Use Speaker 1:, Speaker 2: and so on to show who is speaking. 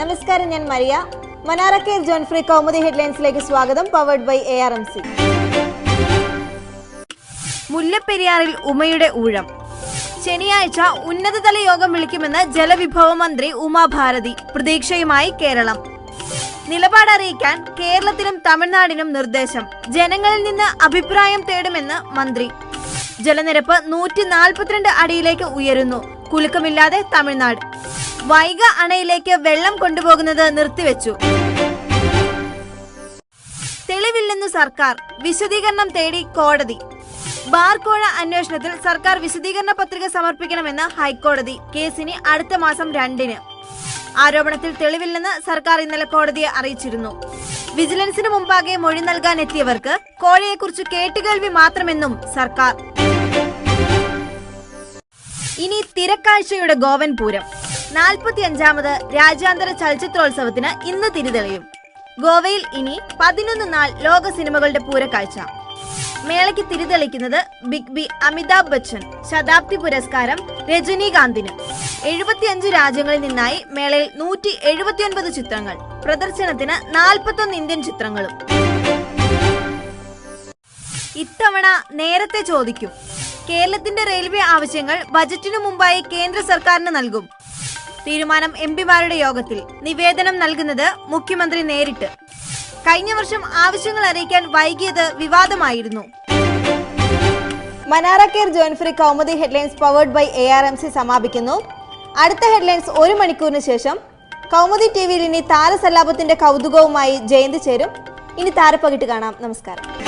Speaker 1: നമസ്കാരം ഞാൻ മരിയ. മനാറ കെ ജോൺ ഫ്രീ കൗമുദി ഹെഡ്ലൈൻസിലേക്ക് സ്വാഗതം powered by A R M C മുല്ലപ്പെരിയാറിൽ ഉമയുടെ ഊഴം. ശനിയാഴ്ച ഉന്നതതല യോഗം വിളിക്കുമെന്ന് ജലവിഭവ മന്ത്രി ഉമാഭാരതി പ്രതീക്ഷയുമായി കേരളം. നിലപാടറിയിക്കാൻ കേരളത്തിനും തമിഴ്നാടിനും നിർദ്ദേശം. ജനങ്ങളിൽ നിന്ന് അഭിപ്രായം തേടുമെന്ന് മന്ത്രി. ജലനിരപ്പ് നൂറ്റി നാൽപ്പത്തിരണ്ട് അടിയിലേക്ക് ഉയരുന്നു. കുലുക്കമില്ലാതെ തമിഴ്നാട്. വൈഗ അണയിലേക്ക് വെള്ളം കൊണ്ടുപോകുന്നത് നിർത്തിവെച്ചു. തെളിവില്ലെന്നു സർക്കാർ വിശദീകരണം തേടി കോടതി. ബാർകോഴ അന്വേഷണത്തിൽ സർക്കാർ വിശദീകരണ പത്രിക സമർപ്പിക്കണമെന്ന് ഹൈക്കോടതി കേസിന് അടുത്ത മാസം രണ്ടിന്. ആരോപണത്തിൽ തെളിവില്ലെന്ന് സർക്കാർ ഇന്നലെ കോടതിയെ അറിയിച്ചിരുന്നു. വിജിലൻസിന് മുമ്പാകെ മൊഴി നൽകാൻ എത്തിയവർക്ക് കോഴയെക്കുറിച്ച് കേട്ടുകേൾവി മാത്രമെന്നും സർക്കാർ. തിരക്കാഴ്ചയുടെ ഗോവൻ പൂരം നാൽപ്പത്തിയഞ്ചാമത് രാജ്യാന്തര ചലച്ചിത്രോത്സവത്തിന് ഇന്ന് തിരിതെളിയും. ഗോവയിൽ ഇനി പതിനൊന്ന് നാൾ ലോക സിനിമകളുടെ പൂരക്കാഴ്ച. മേളയ്ക്ക് തിരിതെളിക്കുന്നത് ബിഗ് ബി അമിതാഭ് ബച്ചൻ ശതാബ്ദി പുരസ്കാരം രജനീകാന്തിന്. എഴുപത്തിയഞ്ച് രാജ്യങ്ങളിൽ നിന്നായി മേളയിൽ നൂറ്റി എഴുപത്തിയൊൻപത് ചിത്രങ്ങൾ. പ്രദർശനത്തിന് നാൽപ്പത്തൊന്ന് ഇന്ത്യൻ ചിത്രങ്ങളും. ഇത്തവണ നേരത്തെ ചോദിക്കും. കേരളത്തിന്റെ റെയിൽവേ ആവശ്യങ്ങൾ ബജറ്റിനു മുമ്പായി കേന്ദ്ര സർക്കാരിന് നൽകും. തീരുമാനം എം പിമാരുടെ യോഗത്തിൽ. നിവേദനം നൽകുന്നത് മുഖ്യമന്ത്രി നേരിട്ട്. കഴിഞ്ഞ വർഷം ആവശ്യങ്ങൾ അറിയിക്കാൻ വൈകിയത് വിവാദമായിരുന്നു. മനാറ കെയർ ജോയിൻ free Kaumudi headlines powered by A R M C സമാപിക്കുന്നു. അടുത്ത ഹെഡ്ലൈൻസ് ഒരു മണിക്കൂറിന് ശേഷം കൗമുദി ടി വിയിൽ ഇനി താരസല്ലാപത്തിന്റെ കൗതുകവുമായി ജയന്തി ചേരും. ഇനി താരപ്പകിട്ട് കാണാം. നമസ്കാരം.